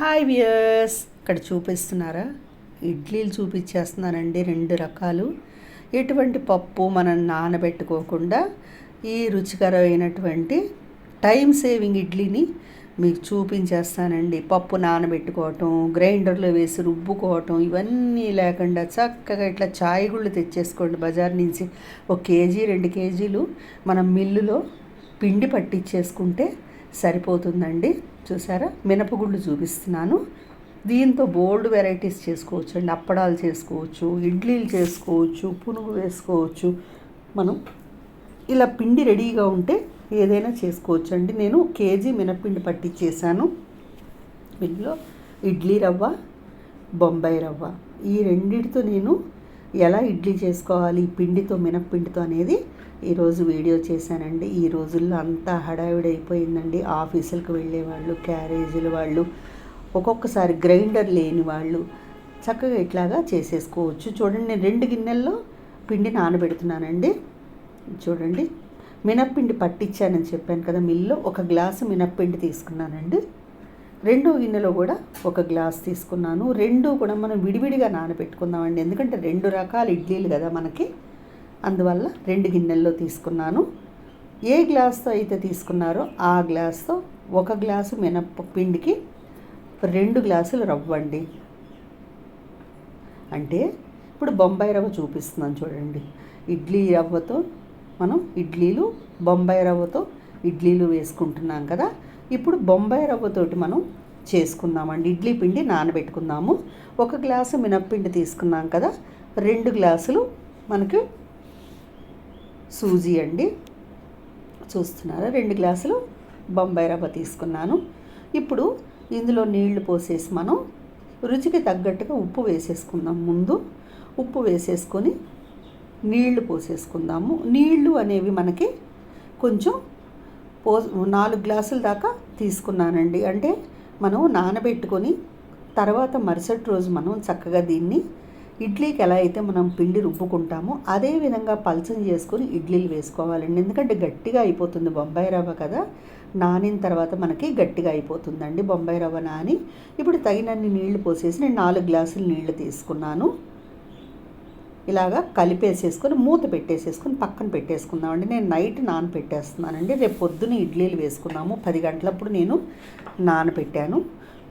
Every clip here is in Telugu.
హాయ్ వియర్స్ ఇక్కడ చూపిస్తున్నారా? ఇడ్లీలు చూపించేస్తున్నానండి రెండు రకాలు. ఎటువంటి పప్పు మనం నానబెట్టుకోకుండా ఈ రుచికరమైనటువంటి టైం సేవింగ్ ఇడ్లీని మీకు చూపించేస్తానండి. పప్పు నానబెట్టుకోవటం గ్రైండర్లో వేసి రుబ్బుకోవటం ఇవన్నీ లేకుండా చక్కగా ఇట్లా చాయ్ గుళ్ళు తెచ్చేసుకోండి. బజార్ నుంచి ఒక కేజీ రెండు కేజీలు మనం మిల్లులో పిండి పట్టించేసుకుంటే సరిపోతుందండి. చూసారా? మినపగుళ్ళు చూపిస్తున్నాను. దీంతో బోల్డ్ వెరైటీస్ చేసుకోవచ్చు అండి. అప్పడాలు చేసుకోవచ్చు ఇడ్లీలు చేసుకోవచ్చు పునుగు వేసుకోవచ్చు. మనం ఇలా పిండి రెడీగా ఉంటే ఏదైనా చేసుకోవచ్చు అండి. నేను కేజీ మినపిండి పట్టించేసాను ఇందులో ఇడ్లీ రవ్వ బొంబాయి రవ్వ. ఈ రెండిటితో నేను ఎలా ఇడ్లీ చేసుకోవాలి? పిండితో మినప్పిండితో అనేది ఈరోజు వీడియో చేశానండి. ఈ రోజుల్లో అంతా హడావిడైపోయిందండి. ఆఫీసులకు వెళ్ళే వాళ్ళు క్యారేజీల వాళ్ళు ఒక్కొక్కసారి గ్రైండర్ లేని వాళ్ళు చక్కగా ఇట్లాగా చేసేసుకోవచ్చు. చూడండి నేను రెండు గిన్నెల్లో పిండి నానబెడుతున్నానండి. చూడండి మినప్పిండి పట్టించానని చెప్పాను కదా మిల్లో ఒక గ్లాసు మినప్పిండి తీసుకున్నానండి. రెండో గిన్నెలో కూడా ఒక గ్లాస్ తీసుకున్నాను. రెండు కూడా మనం విడివిడిగా నానబెట్టుకుందామండి. ఎందుకంటే రెండు రకాల ఇడ్లీలు కదా మనకి. అందువల్ల రెండు గిన్నెల్లో తీసుకున్నాను. ఏ గ్లాస్తో అయితే తీసుకున్నారో ఆ గ్లాస్తో ఒక గ్లాసు మినప్ప పిండికి రెండు గ్లాసులు రవ్వండి అంటే ఇప్పుడు బొంబాయి రవ్వ చూపిస్తున్నాను చూడండి. ఇడ్లీ రవ్వతో మనం ఇడ్లీలు బొంబాయి రవ్వతో ఇడ్లీలు వేసుకుంటున్నాం కదా. ఇప్పుడు బొంబాయి రవ్వతోటి మనం చేసుకుందామండి. ఇడ్లీ పిండి నానబెట్టుకుందాము. ఒక గ్లాసు మినప్పిండి తీసుకున్నాం కదా. రెండు గ్లాసులు మనకు సూజీ అండి. చూస్తున్నారా? రెండు గ్లాసులు బొంబాయి రవ్వ తీసుకున్నాను. ఇప్పుడు ఇందులో నీళ్ళు పోసేసి మనం రుచికి తగ్గట్టుగా ఉప్పు వేసేసుకుందాం ముందు. ఉప్పు వేసేసుకొని నీళ్ళు పోసేసుకుందాము. నీళ్ళు అనేవి మనకి కొంచెం పో నాలుగు గ్లాసుల దాకా తీసుకున్నానండి. అంటే మనం నానబెట్టుకొని తర్వాత మరుసటి రోజు మనం చక్కగా దీన్ని ఇడ్లీకి ఎలా అయితే మనం పిండి రుబ్బుకుంటామో అదే విధంగా పల్చం చేసుకొని ఇడ్లీలు వేసుకోవాలండి. ఎందుకంటే గట్టిగా అయిపోతుంది బొంబాయి రవ్వ కదా నానిన తర్వాత మనకి గట్టిగా అయిపోతుందండి బొంబాయి రవ్వ నాని. ఇప్పుడు తగినన్ని నీళ్ళు పోసేసి నేను నాలుగు గ్లాసులు నీళ్ళు తీసుకున్నాను. ఇలాగా కలిపేసేసుకొని మూత పెట్టేసేసుకొని పక్కన పెట్టేసుకుందామండి. నేను నైట్ నానపెట్టేస్తున్నానండి. రేపు పొద్దున్న ఇడ్లీలు వేసుకున్నాము. పది గంటలప్పుడు నేను నానపెట్టాను.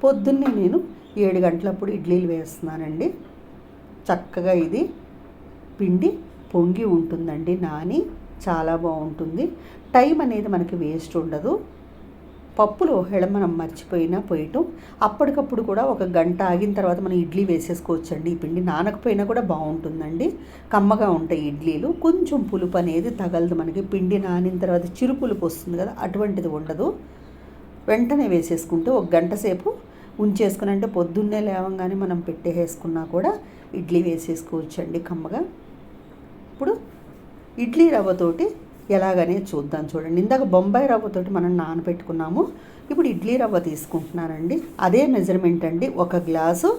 పొద్దున్నే నేను ఏడు గంటలప్పుడు ఇడ్లీలు వేస్తున్నానండి. చక్కగా ఇది పిండి పొంగి ఉంటుందండి నాని. చాలా బాగుంటుంది. టైం అనేది మనకి వేస్ట్ ఉండదు. పప్పులు ఒకవేళ మనం మర్చిపోయినా పోయటం. అప్పటికప్పుడు కూడా ఒక గంట ఆగిన తర్వాత మనం ఇడ్లీ వేసేసుకోవచ్చండి. ఈ పిండి నానకపోయినా కూడా బాగుంటుందండి. కమ్మగా ఉంటాయి ఇడ్లీలు. కొంచెం పులుపు అనేది తగలదు మనకి. పిండి నానిన తర్వాత చిరు పులుపు వస్తుంది కదా అటువంటిది ఉండదు. వెంటనే వేసేసుకుంటూ ఒక గంట సేపు ఉంచేసుకుని అంటే పొద్దున్నే లేవంగానే మనం పెట్టేసుకున్నా కూడా ఇడ్లీ వేసేసుకోవచ్చండి కమ్మగా. ఇప్పుడు ఇడ్లీ రవ్వతోటి ఎలాగనే చూద్దాం చూడండి. ఇందాక బొంబాయి రవ్వతోటి మనం నానబెట్టుకున్నాము. ఇప్పుడు ఇడ్లీ రవ్వ తీసుకుంటున్నానండి. అదే మెజర్మెంట్ అండి. ఒక గ్లాసు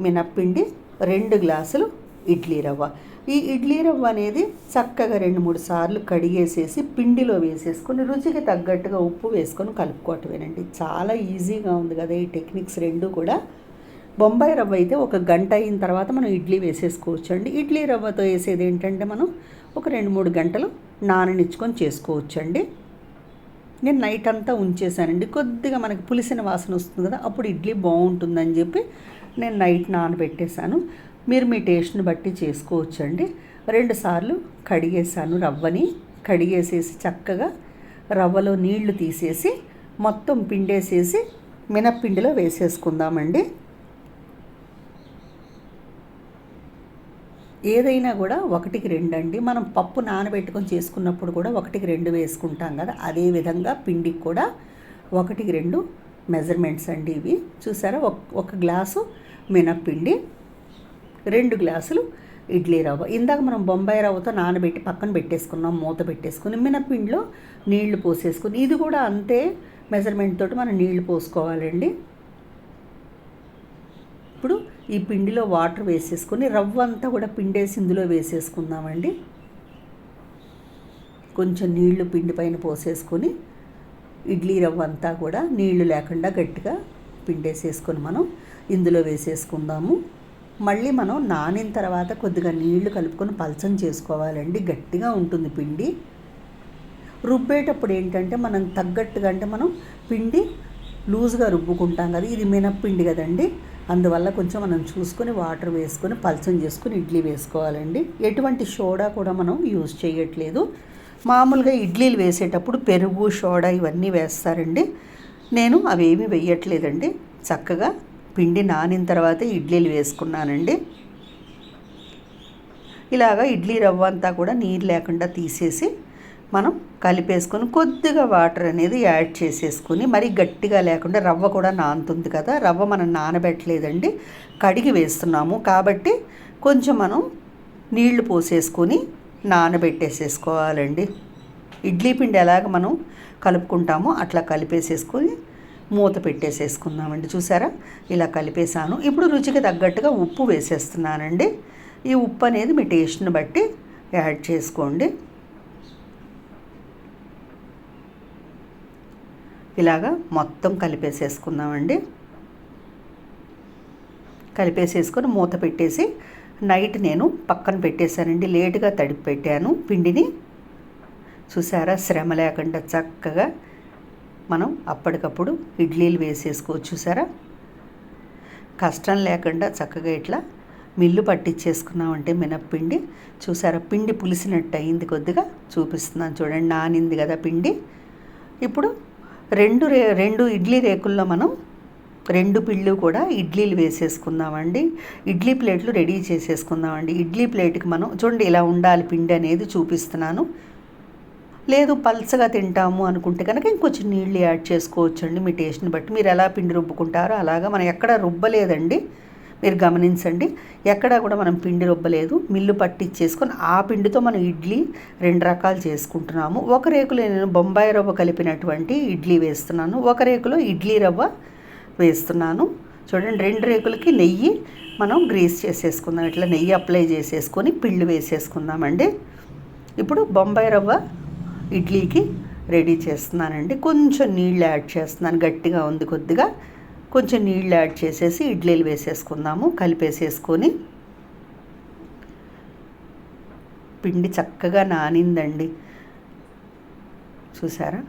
మినప్పిండి రెండు గ్లాసులు ఇడ్లీ రవ్వ. ఈ ఇడ్లీ రవ్వ అనేది చక్కగా రెండు మూడు సార్లు కడిగేసేసి పిండిలో వేసేసుకొని రుచికి తగ్గట్టుగా ఉప్పు వేసుకొని కలుపుకోవటమేనండి. చాలా ఈజీగా ఉంది కదా ఈ టెక్నిక్స్ రెండు కూడా. బొంబాయి రవ్వ అయితే ఒక గంట అయిన తర్వాత మనం ఇడ్లీ వేసేసుకోవచ్చు అండి ఇడ్లీ రవ్వతో వేసేది ఏంటంటే మనం ఒక రెండు మూడు గంటలు నాననిచ్చుకొని చేసుకోవచ్చు అండి నేను నైట్ అంతా ఉంచేసానండి. కొద్దిగా మనకి పులిసిన వాసన వస్తుంది కదా అప్పుడు ఇడ్లీ బాగుంటుందని చెప్పి నేను నైట్ నానబెట్టేశాను. మీరు మీ టేస్ట్ని బట్టి చేసుకోవచ్చు అండి రెండుసార్లు కడిగేశాను కడిగేసాను రవ్వని. కడిగేసేసి చక్కగా రవ్వలో నీళ్ళు తీసేసి మొత్తం పిండేసేసి మినప్పిండిలో వేసేసుకుందామండి. ఏదైనా కూడా ఒకటికి రెండు అండి మనం పప్పు నానబెట్టుకొని చేసుకున్నప్పుడు కూడా ఒకటికి రెండు వేసుకుంటాం కదా. అదే విధంగా పిండికి కూడా ఒకటికి రెండు మెజర్మెంట్స్ అండి ఇవి. చూసారా? ఒక గ్లాసు మినప్పిండి రెండు గ్లాసులు ఇడ్లీ రవ్వ. ఇందాక మనం బొంబాయి రవ్వతో నానబెట్టి పక్కన పెట్టేసుకున్నాం మూత పెట్టేసుకుని మినప్పిండిలో నీళ్ళు పోసేసుకుని. ఇది కూడా అంతే మెజర్మెంట్ తోటి మనం నీళ్ళు పోసుకోవాలండి. ఈ పిండిలో వాటర్ వేసేసుకొని రవ్వ అంతా కూడా పిండేసి ఇందులో వేసేసుకుందామండి. కొంచెం నీళ్ళు పిండి పైన పోసేసుకొని ఇడ్లీ రవ్వ అంతా కూడా నీళ్ళు లేకుండా గట్టిగా పిండేసేసుకొని మనం ఇందులో వేసేసుకుందాము. మళ్ళీ మనం నానిన తర్వాత కొద్దిగా నీళ్ళు కలుపుకొని పలచం చేసుకోవాలండి. గట్టిగా ఉంటుంది పిండి. రుబ్బేటప్పుడు ఏంటంటే మనం తగ్గట్టుగా అంటే మనం పిండి లూజ్గా రుబ్బుకుంటాం కదా ఇది మినప్పిండి కదండి. అందువల్ల కొంచెం మనం చూసుకొని వాటర్ వేసుకొని పల్చం చేసుకుని ఇడ్లీ వేసుకోవాలండి. ఎటువంటి సోడా కూడా మనం యూజ్ చేయట్లేదు. మామూలుగా ఇడ్లీలు వేసేటప్పుడు పెరుగు సోడా ఇవన్నీ వేస్తారండి. నేను అవేమీ వేయట్లేదండి. చక్కగా పిండి నానిన తర్వాత ఇడ్లీలు వేసుకున్నానండి. ఇలాగా ఇడ్లీ రవ్వ అంతా కూడా నీరు లేకుండా తీసేసి మనం కలిపేసుకొని కొద్దిగా వాటర్ అనేది యాడ్ చేసేసుకొని మరి గట్టిగా లేకుండా రవ్వ కూడా నానుతుంది కదా రవ్వ మనం నానబెట్టలేదండి. కడిగి వేస్తున్నాము కాబట్టి కొంచెం మనం నీళ్ళు పోసేసుకొని నానబెట్టేసేసుకోవాలండి. ఇడ్లీ పిండి ఎలాగ మనం కలుపుకుంటామో అట్లా కలిపేసేసుకొని మూత పెట్టేసేసుకుందామండి. చూసారా? ఇలా కలిపేసాను ఇప్పుడు రుచికి తగ్గట్టుగా ఉప్పు వేసేస్తున్నానండి. ఈ ఉప్పు అనేది మీ టేస్ట్ని బట్టి యాడ్ చేసుకోండి. ఇలాగా మొత్తం కలిపేసేసుకుందామండి. కలిపేసేసుకొని మూత పెట్టేసి నైట్ నేను పక్కన పెట్టేశానండి. లేటుగా తడిపి పెట్టాను పిండిని. చూసారా? శ్రమ లేకుండా చక్కగా మనం అప్పటికప్పుడు ఇడ్లీలు వేసేసుకోవచ్చు. చూసారా? కష్టం లేకుండా చక్కగా ఇట్లా మిల్లు పట్టించేసుకున్నామంటే మినప్పిండి. చూసారా? పిండి పులిసినట్టు అయింది కొద్దిగా. చూపిస్తున్నాను చూడండి. నానింది కదా పిండి. ఇప్పుడు రెండు రే రెండు ఇడ్లీ రేకుల్లో మనం రెండు పిళ్ళు కూడా ఇడ్లీలు వేసేసుకుందామండి. ఇడ్లీ ప్లేట్లు రెడీ చేసేసుకుందామండి. ఇడ్లీ ప్లేట్కి మనం చూడండి ఇలా ఉండాలి పిండి అనేది చూపిస్తున్నాను. లేదు పల్చగా తింటాము అనుకుంటే కనుక ఇంకొంచెం నీళ్ళు యాడ్ చేసుకోవచ్చండి మీ టేస్ట్ని బట్టి. మీరు ఎలా పిండి రుబ్బుకుంటారో అలాగా మనం ఎక్కడ రుబ్బలేదండి. మీరు గమనించండి. ఎక్కడా కూడా మనం పిండి రుబ్బలేదు. మిల్లు పట్టించేసుకొని ఆ పిండితో మనం ఇడ్లీ రెండు రకాలు చేసుకుంటున్నాము. ఒక రేకులో నేను బొంబాయి రవ్వ కలిపినటువంటి ఇడ్లీ వేస్తున్నాను. ఒక రేకులో ఇడ్లీ రవ్వ వేస్తున్నాను. చూడండి రెండు రేకులకి నెయ్యి మనం గ్రీస్ చేసేసుకుందాం. ఇట్లా నెయ్యి అప్లై చేసేసుకొని పిళ్ళు వేసేసుకుందామండి. ఇప్పుడు బొంబాయి రవ్వ ఇడ్లీకి రెడీ చేస్తున్నానండి. కొంచెం నీళ్ళు యాడ్ చేస్తున్నాను. గట్టిగా ఉంది కొద్దిగా. కొంచెం నీళ్ళు యాడ్ చేసేసి ఇడ్లీలు వేసేసుకుందాము. కలిపేసేసుకొని పిండి చక్కగా నానిందండి. చూసారా?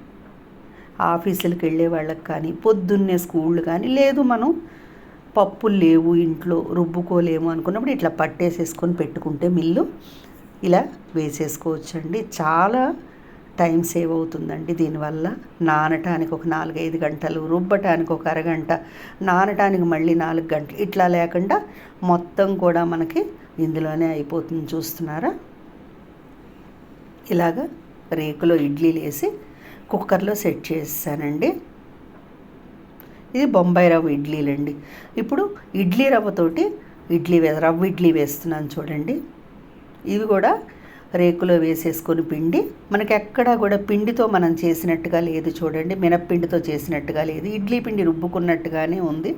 ఆఫీసులకు వెళ్ళే వాళ్ళకి కానీ పొద్దున్నే స్కూళ్ళు కానీ లేదు మనం పప్పులు లేవు ఇంట్లో రుబ్బుకోలేము అనుకున్నప్పుడు ఇట్లా పట్టేసేసుకొని పెట్టుకుంటే మిల్లు ఇలా వేసేసుకోవచ్చండి. చాలా టైం సేవ్ అవుతుందండి. దీనివల్ల నానటానికి ఒక నాలుగైదు గంటలు రుబ్బటానికి ఒక అరగంట నానటానికి మళ్ళీ నాలుగు గంటలు ఇట్లా లేకుండా మొత్తం కూడా మనకి ఇందులోనే అయిపోతుంది చూస్తున్నారా? ఇలాగా రేకులో ఇడ్లీలు వేసి కుక్కర్లో సెట్ చేసానండి ఇది బొంబాయి రవ్వ ఇడ్లీలండి. ఇప్పుడు ఇడ్లీ రవ్వతోటి ఇడ్లీ వే రవ్వ ఇడ్లీ వేస్తున్నాను చూడండి. ఇవి కూడా రేకులో వేసేసుకొని పిండి. మనకి ఎక్కడా కూడా పిండితో మనం చేసినట్టుగా లేదు చూడండి. మినప్పిండితో చేసినట్టుగా లేదు. ఇడ్లీ పిండి రుబ్బుకున్నట్టుగానే ఉంది.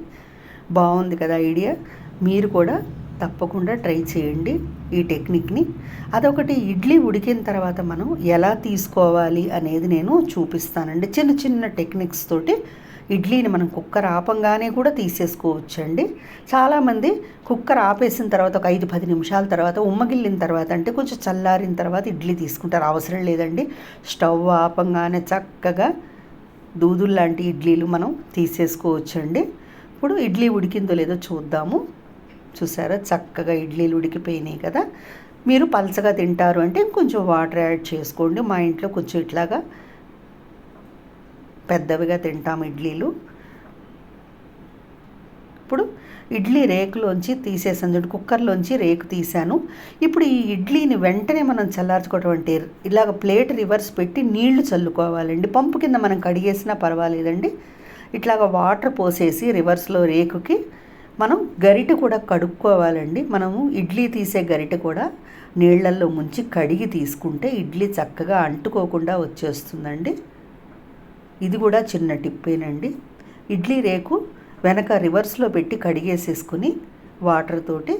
బాగుంది కదా ఐడియా. మీరు కూడా తప్పకుండా ట్రై చేయండి ఈ టెక్నిక్ని. అదొకటి ఇడ్లీ ఉడికిన తర్వాత మనం ఎలా తీసుకోవాలి అనేది నేను చూపిస్తానండి. చిన్న చిన్న టెక్నిక్స్ తోటి ఇడ్లీని మనం కుక్కర్ ఆపంగానే కూడా తీసేసుకోవచ్చండి. చాలామంది కుక్కర్ ఆపేసిన తర్వాత ఒక ఐదు పది నిమిషాల తర్వాత ఉమ్మగిల్లిన తర్వాత అంటే కొంచెం చల్లారిన తర్వాత ఇడ్లీ తీసుకుంటారు. అవసరం లేదండి. స్టవ్ ఆపంగానే చక్కగా దూదులు లాంటి ఇడ్లీలు మనం తీసేసుకోవచ్చండి. ఇప్పుడు ఇడ్లీ ఉడికిందో లేదో చూద్దాము. చూసారా? చక్కగా ఇడ్లీలు ఉడికిపోయినాయి కదా. మీరు పలచగా తింటారు అంటే ఇంకొంచెం వాటర్ యాడ్ చేసుకోండి. మా ఇంట్లో కొంచెం ఇట్లాగా పెద్దవిగా తింటాం ఇడ్లీలు. ఇప్పుడు ఇడ్లీ రేకులోంచి తీసేసాను చూడండి కుక్కర్లోంచి రేకు తీసాను ఇప్పుడు ఈ ఇడ్లీని వెంటనే మనం చల్లార్చుకోవటం అంటే ఇలాగ ప్లేట్ రివర్స్ పెట్టి నీళ్ళు చల్లుకోవాలండి. పంపు కింద మనం కడిగేసినా పర్వాలేదండి. ఇట్లాగ వాటర్ పోసేసి రివర్స్లో రేకుకి మనం గరిట కూడా కడుక్కోవాలండి. మనము ఇడ్లీ తీసే గరిట కూడా నీళ్ళల్లో ముంచి కడిగి తీసుకుంటే ఇడ్లీ చక్కగా అంటుకోకుండా వచ్చేస్తుందండి. ఇది కూడా చిన్న టిప్పేనండి. ఇడ్లీ రేకు వెనక రివర్స్లో పెట్టి కడిగేసేసుకుని వాటర్ తోటి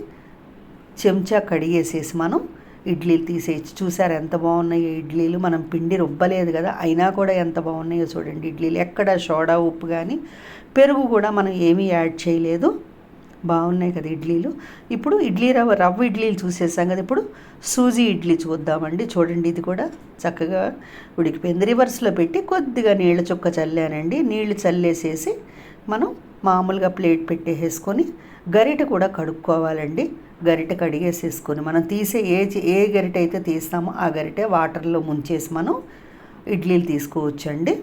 చెంచా కడిగేసేసి మనం ఇడ్లీలు తీసేయచ్చు. చూసారు ఎంత బాగున్నాయో ఇడ్లీలు. మనం పిండి రుబ్బలేదు కదా అయినా కూడా ఎంత బాగున్నాయో చూడండి. ఇడ్లీలు ఎక్కడ సోడా ఉప్పు కానీ పెరుగు కూడా మనం ఏమీ యాడ్ చేయలేదు. బాగున్నాయి కదా ఇడ్లీలు. ఇప్పుడు ఇడ్లీ రవ్వ రవ్వ ఇడ్లీలు చూసేసాం కదా ఇప్పుడు. సూజీ ఇడ్లీ చూద్దామండి. చూడండి ఇది కూడా చక్కగా ఉడికిపోయింది. రివర్స్లో పెట్టి కొద్దిగా నీళ్ళ చుక్క చల్లానండి. నీళ్ళు చల్లేసేసి మనం మామూలుగా ప్లేట్ పెట్టేసుకొని గరిట కూడా కడుక్కోవాలండి. గరిట కడిగేసేసుకొని మనం తీసే ఏ ఏ గరిట అయితే తీస్తామో ఆ గరిటే వాటర్లో ముంచేసి మనం ఇడ్లీలు తీసుకోవచ్చండి.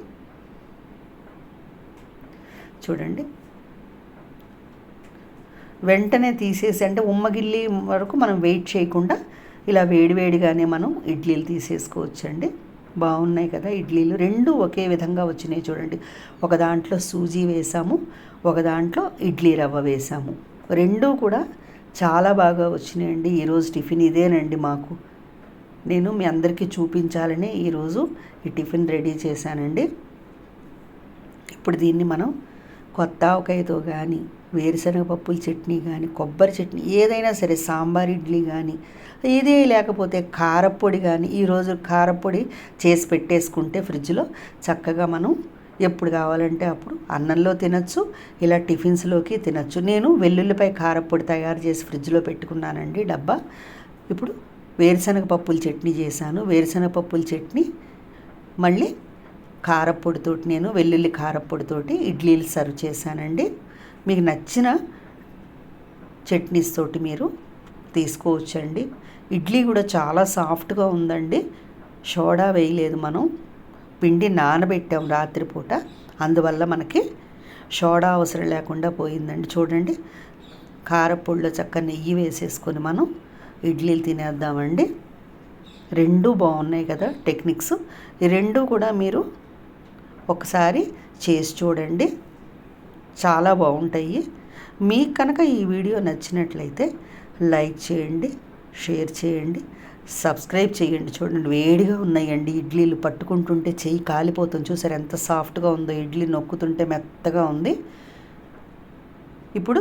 చూడండి. వెంటనే తీసేసి అంటే ఉమ్మగిల్లి వరకు మనం వెయిట్ చేయకుండా ఇలా వేడివేడిగానే మనం ఇడ్లీలు తీసేసుకోవచ్చండి. బాగున్నాయి కదా ఇడ్లీలు. రెండు ఒకే విధంగా వచ్చినాయి చూడండి. ఒక దాంట్లో సూజీ వేసాము ఒక దాంట్లో ఇడ్లీ రవ్వ వేసాము. రెండూ కూడా చాలా బాగా వచ్చినాయండి. ఈరోజు టిఫిన్ ఇదేనండి మాకు. నేను మీ అందరికీ చూపించాలని ఈరోజు ఈ టిఫిన్ రెడీ చేశానండి. ఇప్పుడు దీన్ని మనం కొత్త ఆవకాయతో కానీ వేరుశనగ పప్పుల చట్నీ కానీ కొబ్బరి చట్నీ ఏదైనా సరే సాంబార్ ఇడ్లీ కానీ ఇదే లేకపోతే కారపొడి కానీ ఈరోజు కారపొడి చేసి పెట్టేసుకుంటే ఫ్రిడ్జ్లో చక్కగా మనం ఎప్పుడు కావాలంటే అప్పుడు అన్నంలో తినచ్చు ఇలా టిఫిన్స్లోకి తినచ్చు. నేను వెల్లుల్లిపై కారపొడి తయారు చేసి ఫ్రిడ్జ్లో పెట్టుకున్నానండి డబ్బా. ఇప్పుడు వేరుశనగ పప్పుల చట్నీ చేశాను. వేరుశనగ పప్పుల చట్నీ మళ్ళీ కారపొడితోటి నేను వెల్లుల్లి కారపొడితోటి ఇడ్లీలు సర్వ్ చేశానండి. మీకు నచ్చిన చట్నీస్ తోటి మీరు తీసుకోవచ్చండి. ఇడ్లీ కూడా చాలా సాఫ్ట్గా ఉందండి. సోడా వేయలేదు మనం. పిండి నానబెట్టాం రాత్రిపూట. అందువల్ల మనకి సోడా అవసరం లేకుండా పోయిందండి. చూడండి. కారపొడిలో చక్క నెయ్యి వేసేసుకొని మనం ఇడ్లీలు తినేద్దామండి. రెండు బాగున్నాయి కదా టెక్నిక్స్. ఈ రెండు కూడా మీరు ఒకసారి చేసి చూడండి. చాలా బాగుంటాయి. మీకు కనుక ఈ వీడియో నచ్చినట్లయితే లైక్ చేయండి షేర్ చేయండి సబ్స్క్రైబ్ చేయండి. చూడండి వేడిగా ఉన్నాయండి. ఇడ్లీలు పట్టుకుంటుంటే చెయ్యి కాలిపోతుంది. చూసారు ఎంత సాఫ్ట్గా ఉందో. ఇడ్లీ నొక్కుతుంటే మెత్తగా ఉంది. ఇప్పుడు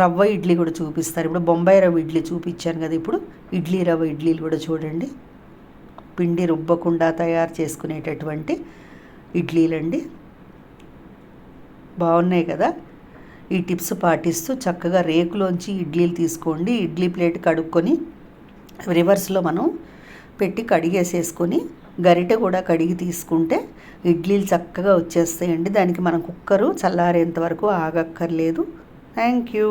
రవ్వ ఇడ్లీ కూడా చూపిస్తారు. ఇప్పుడు బొంబాయి రవ్వ ఇడ్లీ చూపించాను కదా. ఇప్పుడు ఇడ్లీ రవ్వ ఇడ్లీలు కూడా చూడండి. పిండి రుబ్బకుండా తయారు చేసుకునేటటువంటి ఇడ్లీలండి. బాగున్నాయి కదా. ఈ టిప్స్ పాటిస్తూ చక్కగా రేకులోంచి ఇడ్లీలు తీసుకోండి. ఇడ్లీ ప్లేట్ కడుక్కొని రివర్స్లో మనం పెట్టి కడిగేసేసుకొని గరిటె కూడా కడిగి తీసుకుంటే ఇడ్లీలు చక్కగా వచ్చేస్తాయండి. దానికి మనం కుక్కరు చల్లారేంత వరకు ఆగక్కర్లేదు. Thank you.